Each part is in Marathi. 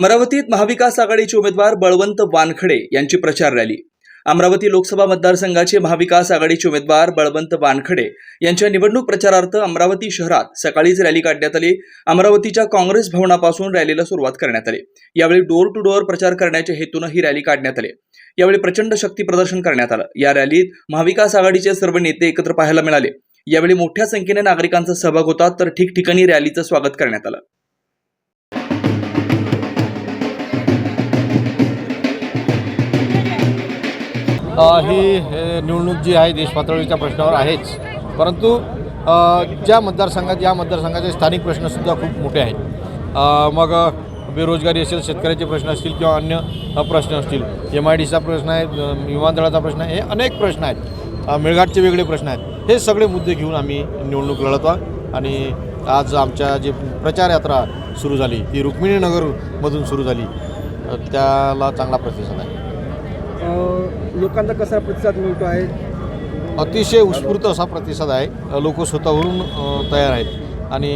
अमरावतीत महाविकास आघाडीचे उमेदवार बळवंत वानखडे यांची प्रचार रॅली. अमरावती लोकसभा मतदारसंघाचे महाविकास आघाडीचे उमेदवार बळवंत वानखडे यांच्या निवडणूक प्रचारार्थ अमरावती शहरात सकाळीच रॅली काढण्यात आली. अमरावतीच्या काँग्रेस भवनापासून रॅलीला सुरुवात करण्यात आली. यावेळी डोअर टू डोअर प्रचार करण्याच्या हेतूनं ही रॅली काढण्यात आली. यावेळी प्रचंड शक्ती प्रदर्शन करण्यात आलं. या रॅलीत महाविकास आघाडीचे सर्व नेते एकत्र पाहायला मिळाले. यावेळी मोठ्या संख्येने नागरिकांचा सहभाग होता तर ठिकठिकाणी रॅलीचं स्वागत करण्यात आलं. ही हे, निवडणूक जी आहे देशपातळीच्या प्रश्नावर आहेच. परंतु ज्या मतदारसंघात या मतदारसंघाचे स्थानिक प्रश्नसुद्धा खूप मोठे आहेत. मग बेरोजगारी असेल शेतकऱ्याचे प्रश्न असतील किंवा अन्य प्रश्न असतील. एम आय डीचा प्रश्न आहे विमानतळाचा प्रश्न आहे हे अनेक प्रश्न आहेत. मेळघाटचे वेगळे प्रश्न आहेत. हे सगळे मुद्दे घेऊन आम्ही निवडणूक लढत आहोत. आणि आज आमच्या जे प्रचार यात्रा सुरू झाली ती रुक्मिणीनगरमधून सुरू झाली. त्याला चांगला प्रतिसाद आहे. लोकांचा कसा प्रतिसाद मिळतो आहे? अतिशय उत्स्फूर्त असा प्रतिसाद आहे. लोक स्वतःवरून तयार आहेत. आणि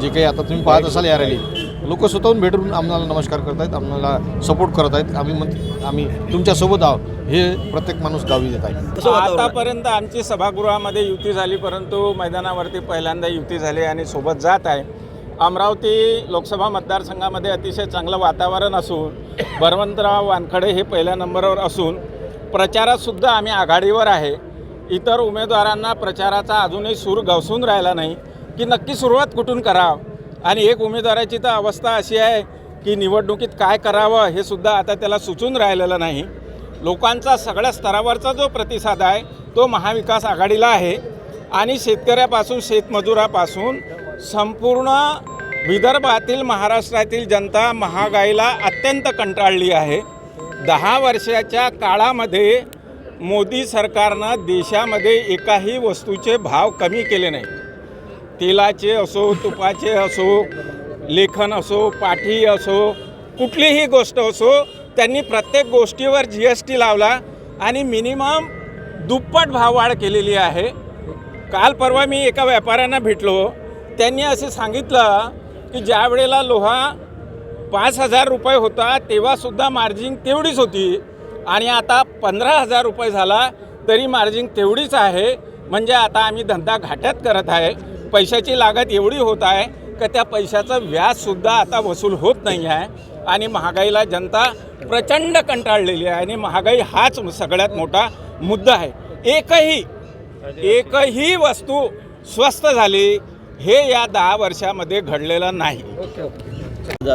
जे काही आता तुम्ही पाहत असाल या रॅलीत लोक स्वतःहून भेटून आम्हाला नमस्कार करत आहेत आम्हाला सपोर्ट करत आहेत. आम्ही मग आम्ही तुमच्यासोबत आहोत. हे प्रत्येक माणूस गावी देत आहे. आतापर्यंत आमची सभागृहामध्ये युती झाली परंतु मैदानावरती पहिल्यांदा युती झाली आणि सोबत जात आहे. अमरावती लोकसभा मतदारसंघामध्ये अतिशय चांगलं वातावरण असून बरवंतराव वानखडे हे पहिल्या नंबरवर असून प्रचारातसुद्धा आम्ही आघाडीवर आहे. इतर उमेदवारांना प्रचाराचा अजूनही सूर गवसून राहिला नाही की नक्की सुरुवात कुठून करावं? आणि एक उमेदवाराची तर अवस्था अशी आहे की निवडणुकीत काय करावं हे सुद्धा आता त्याला सुचून राहिलेलं नाही. लोकांचा सगळ्या स्तरावरचा जो प्रतिसाद आहे तो महाविकास आघाडीला आहे. आणि शेतकऱ्यापासून शेतमजुरापासून संपूर्ण विदर्भातील महाराष्ट्रातील जनता महागाईला अत्यंत कंटाळली आहे. दहा वर्षाच्या काळामध्ये मोदी सरकारनं देशामध्ये एकाही वस्तूचे भाव कमी केले नाही. तेलाचे असो तुपाचे असो लेखन असो पाठी असो कुठलीही गोष्ट असो त्यांनी प्रत्येक गोष्टीवर जी एस टी लावला आणि मिनिमम दुप्पट भाववाढ केलेली आहे. काल परवा मी एका व्यापाऱ्यांना भेटलो. त्यांनी असे सांगितलं की ज्या वेळेला लोहा पाच हजार रुपये होता तेव्हासुद्धा मार्जिन तेवढीच होती. आणि आता पंधरा हजार रुपये झाला तरी मार्जिन तेवढीच आहे. म्हणजे आता आम्ही धंदा घाट्यात करत आहे. पैशाची लागत एवढी होत आहे का त्या पैशाचं व्याजसुद्धा आता वसूल होत नाही आहे. आणि महागाईला जनता प्रचंड कंटाळलेली आहे. आणि महागाई हाच सगळ्यात मोठा मुद्दा आहे. एकही एकही वस्तू स्वस्त झाली हे या दहा वर्षामध्ये घडलेलं नाही.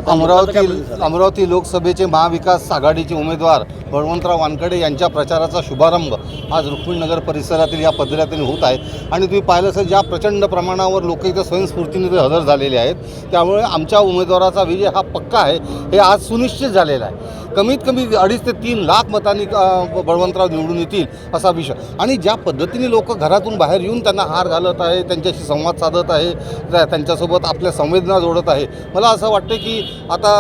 अमरावती अमरावती लोकसभेचे महाविकास आघाडीचे उमेदवार बळवंतराव वानकडे यांच्या प्रचाराचा शुभारंभ आज रुक्मिणनगर परिसरातील या पद्धतीने होत आहे. आणि तुम्ही पाहिलं असेल ज्या प्रचंड प्रमाणावर लोक इथं स्वयंस्फूर्तीने ते हजर झालेले आहेत त्यामुळे आमच्या उमेदवाराचा विजय हा पक्का आहे. हे आज सुनिश्चित झालेला आहे. कमीत कमी अडीच ते तीन लाख मतांनी बळवंतराव निवडून येतील असा विषय. आणि ज्या पद्धतीने लोक घरातून बाहेर येऊन त्यांना हार घालत आहे त्यांच्याशी संवाद साधत आहे त्या- त्यांच्यासोबत आपल्या संवेदना जोडत आहे मला असं वाटतं की आता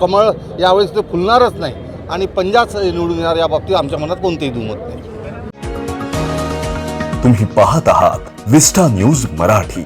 कमळ यावेळेस ते फुलणारच नाही. आणि पंजाच निवडून येणार या बाबतीत आमच्या मनात कोणतेही दुमत नाही. तुम्ही पाहत आहात विस्टा न्यूज मराठी.